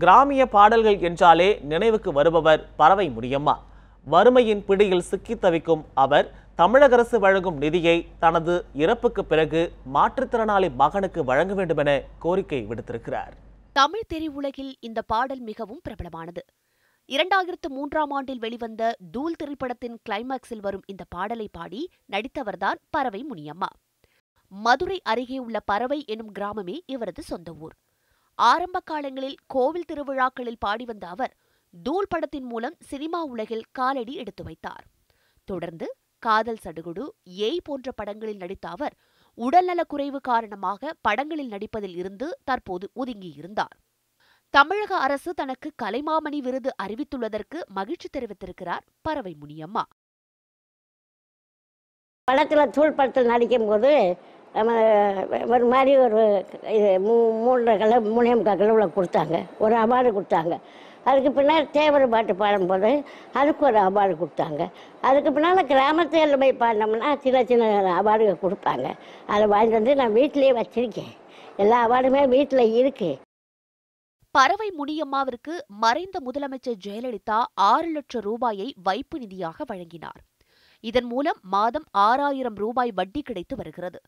கிராமிய பாடல்கள் என்றாலே நினைவுக்கு வருபவர் பறவை முடியம்மா வறுமையின் பிடியில் சிக்கித் தவிக்கும் அவர் தமிழக அரசு வழங்கும் நிதியை தனது இறப்புக்கு பிறகு மாற்றுத்திறனாளி மகனுக்கு வழங்க வேண்டும் என கோரிக்கை விடுத்திருக்கிறார். தமிழ் திரையுலகில் இந்த பாடல் மிகவும் பிரபலமானது. இரண்டாயிரத்து மூன்றாம் ஆண்டில் வெளிவந்த தூள் திரைப்படத்தின் கிளைமாக்ஸில் வரும் இந்த பாடலை பாடி நடித்தவர்தான் பறவை முனியம்மா. மதுரை அருகே உள்ள பறவை எனும் கிராமமே இவரது சொந்த ஊர். ஆரம்ப காலங்களில் கோவில் திருவிழாக்களில் பாடி வந்த அவர் தூள் படத்தின் மூலம் சினிமா உலகில் காலடி எடுத்து வைத்தார். தொடர்ந்து காதல் சடுகுடு ஏய் போன்ற படங்களில் நடித்த அவர் உடல்நலக் குறைவு காரணமாக படங்களில் நடிப்பதில் இருந்து தற்போது ஒதுங்கியிருந்தார். தமிழக அரசு தனக்கு கலைமாமணி விருது அறிவித்துள்ளதற்கு மகிழ்ச்சி தெரிவித்திருக்கிறார் பறவை முனியம்மா படத்தில் தூள் படத்தில் நடிக்கும் போது நம்ம ஒரு மாதிரி ஒரு இது மூ மூன்றரை கிலோ மூணே முக்கால் கிலோவில் கொடுத்தாங்க. ஒரு அவார்டு கொடுத்தாங்க. அதுக்கு பின்னால் தேவர் பாட்டு பாடும்போது அதுக்கு ஒரு அவார்டு கொடுத்தாங்க. அதுக்கு பின்னால் கிராமத்தில் போய் பாடினோம்னா சின்ன சின்ன அவார்டுகள் கொடுப்பாங்க. அதை வாங்கிட்டு வந்து நான் வீட்டிலேயே வச்சுருக்கேன். எல்லா அவார்டுமே வீட்டில் இருக்குது பறவை முனியம்மாவிற்கு மறைந்த முதலமைச்சர் ஜெயலலிதா ஆறு லட்சம் ரூபாயை வைப்பு நிதியாக வழங்கினார். இதன் மூலம் மாதம் ஆறாயிரம் ரூபாய் வட்டி கிடைத்து வருகிறது.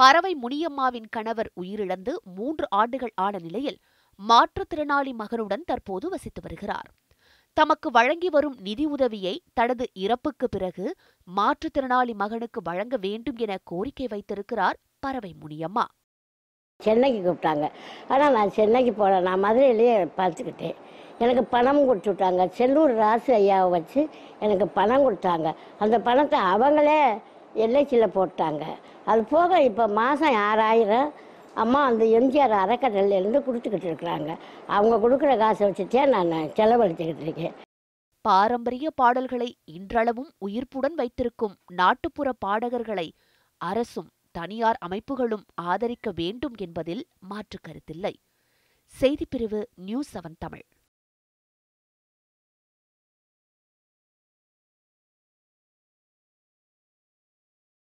பறவை முனியம்மாவின் கணவர் உயிரிழந்து மூன்று ஆண்டுகள் ஆன நிலையில் மாற்றுத்திறனாளி மகனுடன் தற்போது வசித்து வருகிறார். தமக்கு வழங்கி வரும் நிதி உதவியை தனது இறப்புக்கு பிறகு மாற்றுத்திறனாளி மகனுக்கு வழங்க வேண்டும் என கோரிக்கை வைத்திருக்கிறார் பறவை முனியம்மா. சென்னைக்கு கூப்பிட்டாங்க. ஆனால் நான் சென்னைக்கு போகல நான் மதுரையிலேயே பார்த்துக்கிட்டேன். எனக்கு பணம் கொடுத்து விட்டாங்க செல்லூர் ராசு ஐயாவை வச்சு எனக்கு பணம் கொடுத்தாங்க. அந்த பணத்தை அவங்களே எல்ஐசியில் போட்டாங்க. அது போக இப்போ மாதம் ஆறாயிரம் அம்மா அந்த எம்ஜிஆர் அறக்கட்டளையிலேருந்து கொடுத்துக்கிட்டு இருக்கிறாங்க. அவங்க கொடுக்குற காசை வச்சுட்டே நான் செலவழிச்சுக்கிட்டு இருக்கேன். பாரம்பரிய பாடல்களை இன்றளவும் உயிர்ப்புடன் வைத்திருக்கும் நாட்டுப்புற பாடகர்களை அரசும் தனியார் அமைப்புகளும் ஆதரிக்க வேண்டும் என்பதில் மாற்று கருத்தில்லை. செய்திப்பிரிவு நியூஸ் செவன் தமிழ்.